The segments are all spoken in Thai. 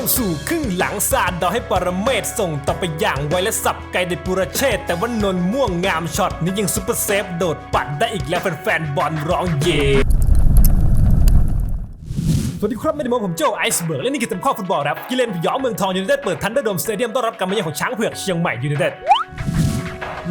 าสู่ครึ่งหลังซาดอให้ปรเมศส่งต่อไปอย่างไวและสับไกลเดปุระเชษแต่ว่านนท์ม่วงงามช็อตนี้ยิงซุปเปอร์เซฟโดดปัดได้อีกแล้วแฟนๆบอลร้องเย่สวัสดีครับไม่ได้มองผมโจไอซ์เบิร์กและนี่คือเต็มข้อฟุตบอลครับกิเลนพยองเมืองทองยูไนเต็ดเปิดทันเดอร์โดมสเตเดียมต้อนรับการมาเยือนของช้างเผือกเชียงใหม่ยูไนเต็ด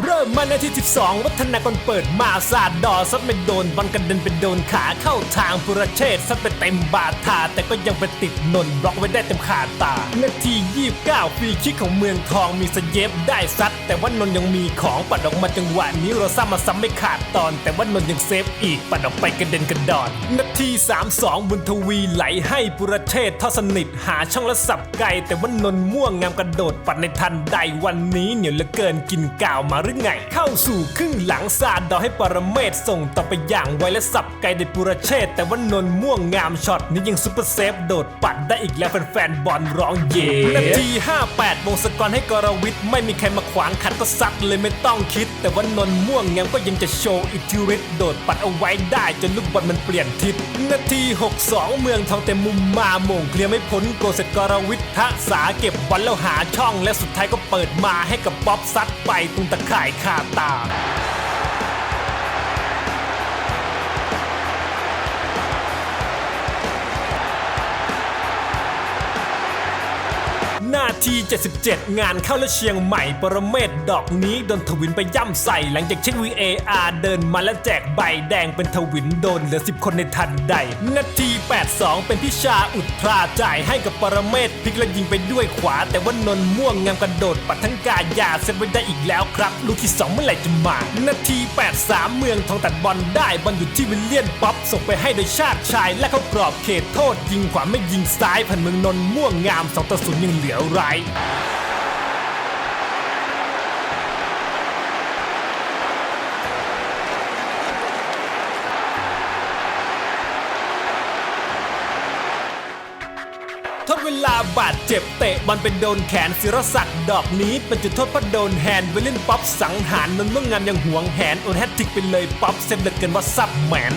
เริ่มมานาที 12 วัฒนากรเปิดมาซาดดอซัดไม่โดนบอลกระเด็นไปโดนขาเข้าทางปุรเชษฐ์ซัดไปเต็มบาดทาแต่ก็ยังไปติดนนท์บล็อกไว้ได้เต็มขาตานาที 29ฟรีคิกของเมืองทองมีสเยฟได้ซัดแต่ว่านนท์ยังมีของปัดออกมาจังหวะนี้โราซ่ามาซ้ำไม่ขาดตอน แต่ว่านนท์ยังเซฟอีกปัดออกไปกระเด็นกระดอนนาที 32 บุญทวีไหลให้ปุรเชษฐ์ทอดสนิทหาช่องและสับไกลแต่ว่านนท์ม่วงงามกระโดดปัดในทันใดวันนี้เหนียวเหลือเกินกินกาวมาหรือไง เข้าสู่ครึ่งหลังซาดอให้ปรเมศส่งต่อไปอย่างไวและสับไกลในปุรเชษแต่ว่านนท์ม่วงงามช็อตนี้ยิงซุปเปอร์เซฟโดดปัดได้อีกแล้วแฟนๆบอลร้องเย่นาที 58วงสกรให้กรวิทย์ไม่มีใครมา วางขัดก็ซัดเลยไม่ต้องคิด แต่ว่านนม่วงแงมก็ยังจะโชว์อิทธิฤทธิ์โดดปัดเอาไว้ได้จนลูกบอลมันเปลี่ยนทิศนาที 62 เมืองทองเต็มมุมมาโมงเคลียร์ไม่พ้นโกเสร็จกรวิทย์ทะสาเก็บบอลแล้วหาช่อง และสุดท้ายก็เปิดมาให้กับป๊อปซัดไปตรงตะข่ายคาตา นาที 77 งานเข้าแล้วเชียงใหม่ปรเมศดอกนี้โดนทวินไปย่ำใส่หลังจากเช็ค VAR เดินมาแล้วแจกใบแดงเป็นทวินโดนเหลือ 10 คนในทันใด นาที 82 เป็นพิชาอุตราจ่ายให้กับปรเมศพลิกแล้วยิงไปด้วยขวา แต่ว่านนท์ม่วงงามกระโดดปัดทั้งกายาเซตไว้ได้อีกแล้วครับ ลูกที่ 2 เมื่อไหร่จะมา นาที 83 เมืองทองตัดบอลได้บอลอยู่ที่วิลเลียนป๊อปส่งไปให้โดยชาติชายและเขากรอบเขตโทษยิงขวาไม่ยิงซ้ายพันเมืองนนท์ม่วงงาม2ต่อ0ยังเหลือไร ทดเวลาบาดเจ็บเตะบอลเป็นโดนแขนศิรศักดิ์ดอกนี้ เป็นจุดโทษเพราะโดนแฮนด์ไปเล่นป๊อปสังหารนนท์เมื่องามยังหวงแหนโอนแฮตทริกไปเลยป๊อปเซฟเหลือเกินว่าซับแมน